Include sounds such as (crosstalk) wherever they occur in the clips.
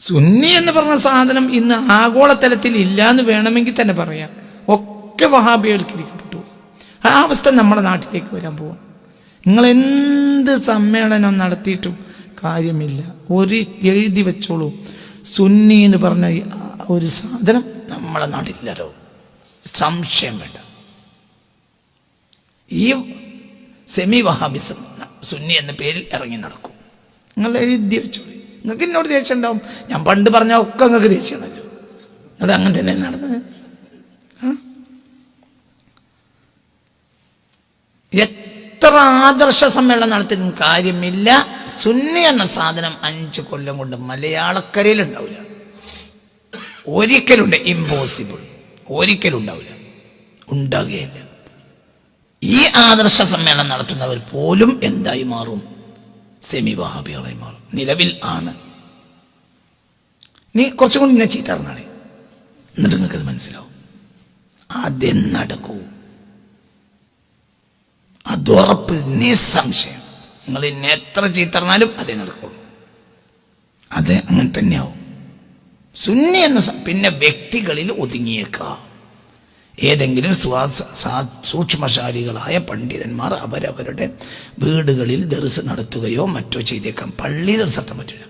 സുന്നി എന്ന് പറഞ്ഞ സാധനം ഇന്ന് ആഗോളതലത്തിൽ ഇല്ല എന്ന് വേണമെങ്കിൽ തന്നെ പറയാം. ഒക്കെ വഹാബികൾക്കിരിക്കപ്പെട്ടു. ആ അവസ്ഥ നമ്മുടെ നാട്ടിലേക്ക് വരാൻ പോകും നിങ്ങൾ എന്ത് സമ്മേളനം നടത്തിയിട്ടും കാര്യമില്ല. ഒരു എഴുതി വെച്ചോളൂ. സുന്നി എന്ന് പറഞ്ഞ ഒരു സാധനം നമ്മളെ നാട്ടില്ലല്ലോ സംശയം വേണ്ട. ഈ സെമി വഹാബിസം സുന്നി എന്ന പേരിൽ ഇറങ്ങി നടക്കും. നിങ്ങൾ എഴുതി വെച്ചോളൂ. നിങ്ങൾക്ക് എന്നോട് ദേഷ്യം ഉണ്ടാവും ഞാൻ പണ്ട് പറഞ്ഞ ഒക്കെ നിങ്ങൾക്ക് ദേഷ്യമാണല്ലോ. അത് അങ്ങനെ തന്നെ നടന്നത്. എത്ര ആദർശ സമ്മേളനം നടത്തിയിട്ടും കാര്യമില്ല. സുന്നി എന്ന സാധനം അഞ്ച് കൊല്ലം കൊണ്ട് മലയാളക്കരയിൽ ഉണ്ടാവില്ല ഒരിക്കലുണ്ട് ഇമ്പോസിബിൾ ഒരിക്കലും ഉണ്ടാവില്ല ഉണ്ടാകുകയില്ല. ഈ ആദർശ സമ്മേളനം നടത്തുന്നവർ പോലും എന്തായി മാറും? സെമി വഹാബികളായി മാറും. നിലവിൽ ആണ്. നീ കുറച്ചും കൂടി ഞാൻ ചീത്തറിഞ്ഞാണ് എന്നിട്ട് അത് മനസ്സിലാവും. ആദ്യം നടക്കൂ. അതുറപ്പ് നിസ്സംശയം. നിങ്ങൾ ഇന്നെ എത്ര ചീത്തറിഞ്ഞാലും അതേ നടക്കുള്ളൂ. അതെ അങ്ങനെ തന്നെയാവും. സുന്നി എന്ന പിന്നെ വ്യക്തികളിൽ ഒതുങ്ങിയേക്കാം. ഏതെങ്കിലും സൂക്ഷ്മശാലികളായ പണ്ഡിതന്മാർ അവരവരുടെ വീടുകളിൽ ദർസ് നടത്തുകയോ മറ്റോ ചെയ്തേക്കാം. പള്ളിയിൽ ദർസ് നടത്താൻ പറ്റില്ല.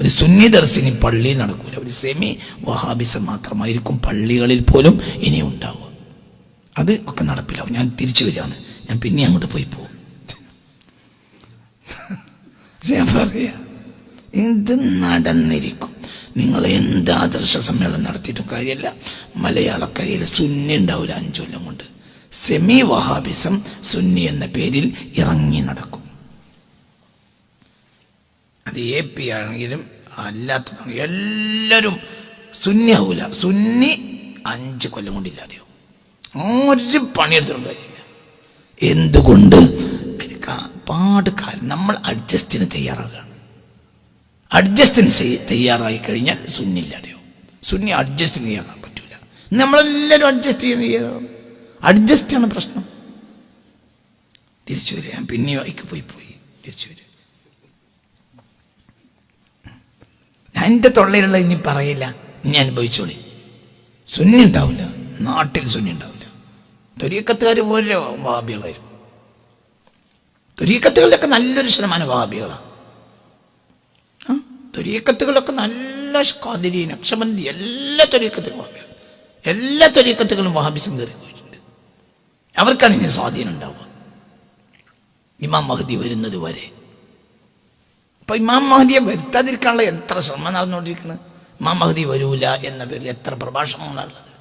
ഒരു സുന്നി ദർസിനി പള്ളിയിൽ നടക്കൂല. ഒരു സെമി വഹാബിസം മാത്രമായിരിക്കും പള്ളികളിൽ പോലും ഇനി ഉണ്ടാവുക. അത് ഒക്കെ നടപ്പിലാവും. ഞാൻ തിരിച്ചു വരികയാണ്. ഞാൻ പിന്നെ അങ്ങോട്ട് പോയി പോകും (laughs) ഞാൻ പറയാ ഇത് നടന്നിരിക്കും? നിങ്ങൾ എന്ത് ആദർശ സമ്മേളനം നടത്തിയിട്ടും കാര്യമല്ല മലയാളക്കരയിൽ സുന്നി ഉണ്ടാവില്ല അഞ്ചു കൊല്ലം കൊണ്ട്. സെമി വഹാബിസം സുന്നി എന്ന പേരിൽ ഇറങ്ങി നടക്കും. അത് എ പി ആണെങ്കിലും അല്ലാത്തതാണ് എല്ലാവരും സുന്നി ആവൂല. സുന്നി അഞ്ച് കൊല്ലം കൊണ്ടില്ലാതെയോ ഒരു പണിയെടുത്തിട്ടും കാര്യമില്ല. എന്തുകൊണ്ട്? പാട് കാലം. നമ്മൾ അഡ്ജസ്റ്റിന് തയ്യാറാകുകയാണ് അഡ്ജസ്റ്റിന് ചെയ്- തയ്യാറായി കഴിഞ്ഞാൽ സുന്നി ഇല്ലാതെയോ സുന്നി അഡ്ജസ്റ്റ് ചെയ്യാൻ പറ്റൂല. നമ്മളെല്ലാവരും അഡ്ജസ്റ്റ് ചെയ്യുന്ന അഡ്ജസ്റ്റാണ് പ്രശ്നം. തിരിച്ചു വരിക. ഞാൻ പിന്നെ വൈക്ക് പോയി പോയി. തിരിച്ചു വരിക. ഞാൻ എന്റെ തൊള്ളയിലുള്ള ഇനി പറയില്ല. ഇനി അനുഭവിച്ചോളി. സുന്നി ഉണ്ടാവില്ല. നാട്ടിൽ സുന്നി ഉണ്ടാവില്ല. തൊരീക്കത്തുകാർ പോലെ വാബികളായിരിക്കും തൊരീക്കത്തുകളിലൊക്കെ നല്ലൊരു ശതമാനം വാബികളാണ് തൊരീക്കത്തുകളൊക്കെ നല്ല കാതിരി നക്ഷബന്ധി എല്ലാ തൊരീക്കത്തുകളും വഹാബിയാണ് എല്ലാ തൊരീക്കത്തുകളും വഹാബിസം കയറി പോയിട്ടുണ്ട് അവർക്കാണ് ഇനി സ്വാധീനം ഉണ്ടാവുക. ഇമാം മഹദി വരുന്നത് വരെ. അപ്പൊ ഇമാം മഹദിയെ വരുത്താതിരിക്കാനുള്ള എത്ര ശ്രമം നടന്നുകൊണ്ടിരിക്കുന്നത് ഇമാം മഹദി വരൂല എന്ന പേരിൽ എത്ര പ്രഭാഷണങ്ങളാണുള്ളത്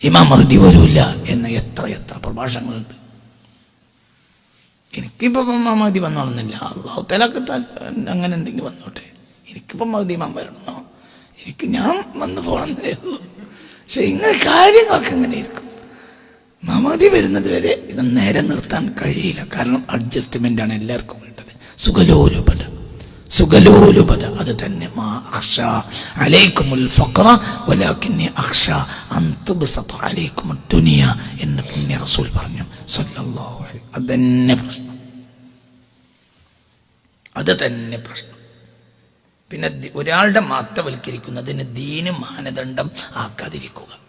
ഇമാം മഹദി വരൂല എന്ന എത്ര എത്ര പ്രഭാഷണങ്ങളുണ്ട്? എനിക്കിപ്പോ ഇമാം മഹദി വന്നോളുന്നില്ല. അള്ളാഹു തലക്ക് അങ്ങനെ എന്തെങ്കിലും വന്നോട്ടെ. എനിക്കിപ്പോ മൗദ്യമം ഇമാം വരണോ? എനിക്ക് ഞാൻ വന്നു പോകണമെന്നേ ഉള്ളൂ. പക്ഷെ ഇങ്ങനെ കാര്യങ്ങളൊക്കെ ഇങ്ങനെ ഇരിക്കും. മമതി വരുന്നത് വരെ ഇത് നേരെ നിർത്താൻ കഴിയില്ല. കാരണം അഡ്ജസ്റ്റ്മെന്റ് ആണ് എല്ലാവർക്കും വേണ്ടത്. സുഖലോലുപത. സുഖലോലുപത. അത് തന്നെ മാ അക്ഷ അലൈക്കുമുൽ ഫക്ര വലാക്കിന്നെ അക്ഷ അൻ തുബ്സത അലൈക്കുമുദ് ദുനിയ എന്ന് പുണ്യ റസൂൽ പറഞ്ഞു. സല്ലല്ലാഹു അലൈഹി അത് തന്നെ പ്രശ്നം. അത് തന്നെ പ്രശ്നം. പിന്നെ ഒരാളുടെ മാത്രവൽക്കരിക്കുന്നതിന് ദീന് മാനദണ്ഡം ആക്കാതിരിക്കുക.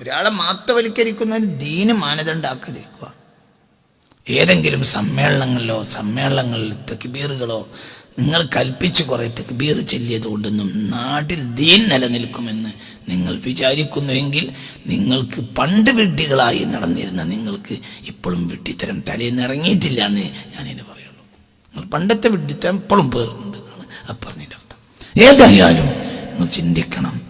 ഒരാളെ മാത്രവൽക്കരിക്കുന്നതിന് ദീന് മാനദണ്ഡം ആക്കാതിരിക്കുക ഏതെങ്കിലും സമ്മേളനങ്ങളിലോ സമ്മേളനങ്ങളിൽ തെക്കുബീറുകളോ നിങ്ങൾ കൽപ്പിച്ച് കുറെ തെക്കുബീർ ചെല്ലിയത് കൊണ്ടൊന്നും നാട്ടിൽ ദീൻ നിലനിൽക്കുമെന്ന് നിങ്ങൾ വിചാരിക്കുന്നുവെങ്കിൽ നിങ്ങൾക്ക് പണ്ട് വിഡ്ഢികളായി നടന്നിരുന്ന നിങ്ങൾക്ക് ഇപ്പോഴും വിഡ്ഢിത്തരം തലേന്ന് ഇറങ്ങിയിട്ടില്ല എന്ന് ഞാനിതിന് പറയുള്ളൂ. നിങ്ങൾ പണ്ടത്തെ വിഡ്ഢിത്തരം ഇപ്പോഴും ആ പറഞ്ഞതിന്റെ അർത്ഥം. ഏതായാലും നിങ്ങൾ ചിന്തിക്കണം.